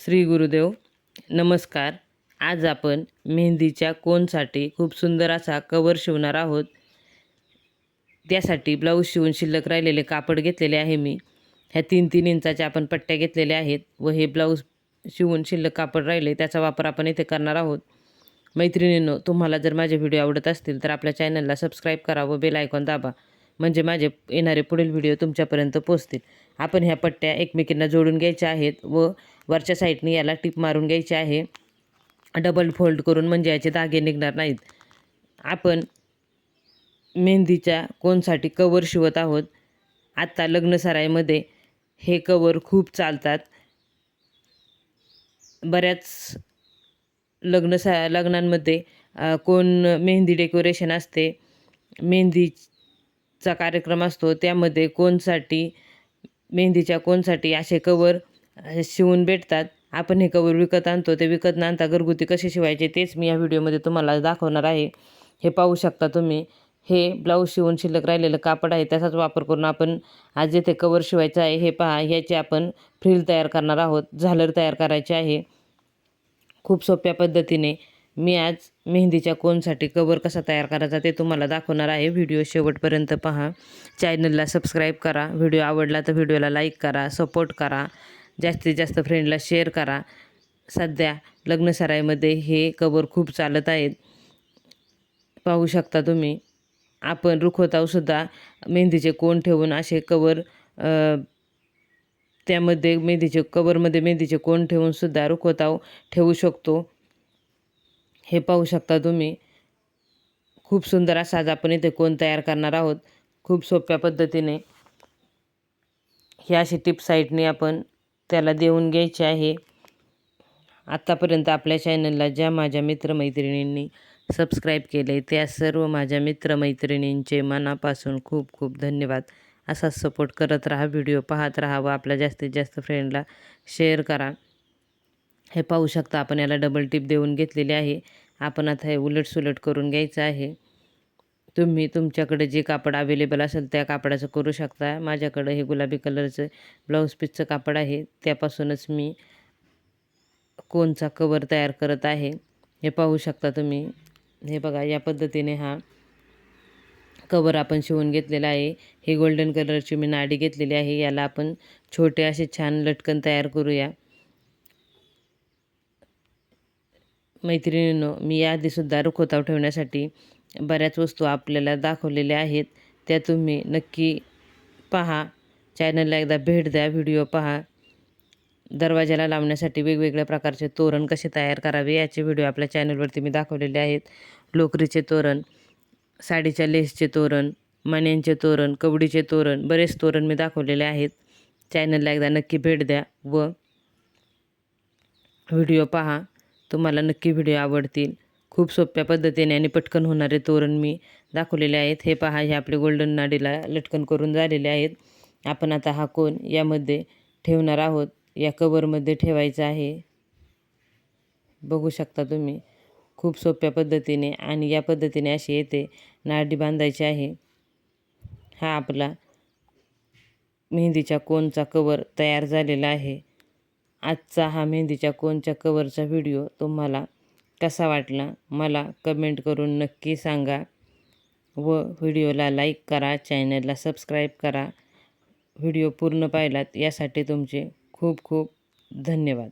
श्री गुरुदेव नमस्कार. आज आपण मेहंदीच्या कोनसाठी खूप सुंदर असा कवर शिवणार आहोत. त्यासाठी ब्लाऊज शिवून शिल्लक राहिलेले कापड घेतलेले आहे मी. ह्या तीन तीन इंचाच्या आपण पट्ट्या घेतलेल्या आहेत व हे ब्लाऊज शिवून शिल्लक कापड राहिले त्याचा वापर आपण इथे करणार आहोत. मैत्रिणींनो तुम्हाला जर माझे व्हिडिओ आवडत असतील तर आपल्या चॅनलला सबस्क्राईब करा व बेल आयकॉन दाबा. म्हणजे माझे येणारे पुढील व्हिडिओ तुमच्यापर्यंत पोहोचतील. आपण ह्या पट्ट्या एकमेकींना जोडून घ्यायच्या आहेत व वरच्या साईडने याला टिप मारून घ्यायची आहे. डबल फोल्ड करून म्हणजे याचे धागे निघणार नाहीत. आपण मेहंदीच्या कोणसाठी कवर शिवत आहोत. आत्ता लग्नसराईमध्ये हे कवर खूप चालतात. बऱ्याच लग्नसा लग्नांमध्ये कोण मेहंदी डेकोरेशन असते मेहंदीचा कार्यक्रम असतो त्यामध्ये कोणसाठी मेहंदीच्या कोणसाठी असे कवर शिवून भेटतात. आपण हे कवर विकत आणतो ते विकत न आणता घरगुती कसे शिवायचे तेच मी या व्हिडिओमध्ये तुम्हाला दाखवणार आहे. हे पाहू शकता तुम्ही. हे ब्लाऊज शिवून शिल्लक राहिलेलं कापड आहे त्याचाच वापर करून आपण आज जेथे कवर शिवायचं आहे हे पहा ह्याचे आपण फ्रिल तयार करणार आहोत झालर तयार करायचे आहे. खूप सोप्या पद्धतीने मी आज मेहंदीच्या कोनसाठी कवर कसा तयार करायचा ते तुम्हाला दाखवणार आहे. व्हिडिओ शेवटपर्यंत पहा. चॅनलला सबस्क्राईब करा. व्हिडिओ आवडला तर व्हिडिओला लाईक करा सपोर्ट करा. जास्तीत जास्त फ्रेंडला शेअर करा. सध्या लग्नसराईमध्ये हे कवर खूप चालत आहेत. पाहू शकता तुम्ही. आपण रुखवतावसुद्धा मेहंदीचे कोण ठेवून असे कवर त्यामध्ये मेहंदीचे कवरमध्ये मेहंदीचे कोण ठेवून सुद्धा रुखवताव ठेवू शकतो. हे पाहू शकता तुम्ही. खूप सुंदर असा आज आपण इथे कोण तयार करणार आहोत. खूप सोप्या पद्धतीने. ही अशी टिप साईटने आपण त्याला देऊन घ्यायची आहे. आत्तापर्यंत आपल्या चॅनलला ज्या माझ्या मित्रमैत्रिणींनी सबस्क्राईब केले त्या सर्व माझ्या मित्रमैत्रिणींचे मनापासून खूप खूप धन्यवाद. असा सपोर्ट करत राहा व्हिडिओ पाहत राहा व आपल्या जास्तीत जास्त फ्रेंडला शेअर करा. हे पाहू शकता आपण याला डबल टिप देऊन घेतलेली आहे. आपण आता हे उलटसुलट करून घ्यायचं आहे. तुम्ही तुमच्याकडे जे कापड अवेलेबल असेल त्या कापडाचं करू शकता. माझ्याकडं हे गुलाबी कलरचं ब्लाऊज पीसचं कापड आहे. त्यापासूनच मी कोनचा कवर तयार करत आहे हे पाहू शकता तुम्ही. हे बघा या पद्धतीने हा कवर आपण शिवून घेतलेला आहे. हे गोल्डन कलरची मी नाडी घेतलेली आहे. याला आपण छोटे असे छान लटकन तयार करूया. मैत्रिणींनो मी याआधीसुद्धा रुखोताव ठेवण्यासाठी बऱ्याच वस्तू आपल्याला दाखवलेल्या आहेत. त्या तुम्ही नक्की पहा. चॅनलला एकदा भेट द्या व्हिडिओ पहा. दरवाजाला लावण्यासाठी वेगवेगळ्या प्रकारचे तोरण कसे तयार करावे याचे व्हिडिओ आपल्या चॅनलवरती मी दाखवलेले आहेत. लोकरीचे तोरण साडीच्या लेसचे तोरण मण्यांचे तोरण कवडीचे तोरण बरेच तोरण मी दाखवलेले आहेत. चॅनलला एकदा नक्की भेट द्या व व्हिडिओ पहा. तुम्हाला नक्की व्हिडिओ आवडतील. खूप सोप्या पद्धतीने आणि पटकन होणारे तोरण मी दाखवलेले आहेत. हे पहा हे आपले गोल्डन नाडीला लटकन करून झालेले आहेत. आपण आता हा कोण यामध्ये ठेवणार आहोत. या कवरमध्ये ठेवायचा आहे. बघू शकता तुम्ही खूप सोप्या पद्धतीने आणि या पद्धतीने अशी येते नाडी बांधायची आहे. हा आपला मेहंदीच्या कोनचा कवर तयार झालेला आहे. आजचा हा मेहंदीच्या कोनच्या कवरचा व्हिडिओ तुम्हाला कसा वाटला मला कमेंट करून नक्की सांगा व व्हिडिओला लाईक करा चॅनलला सबस्क्राईब करा. व्हिडिओ पूर्ण पाहिलात यासाठी तुमचे खूप खूप धन्यवाद.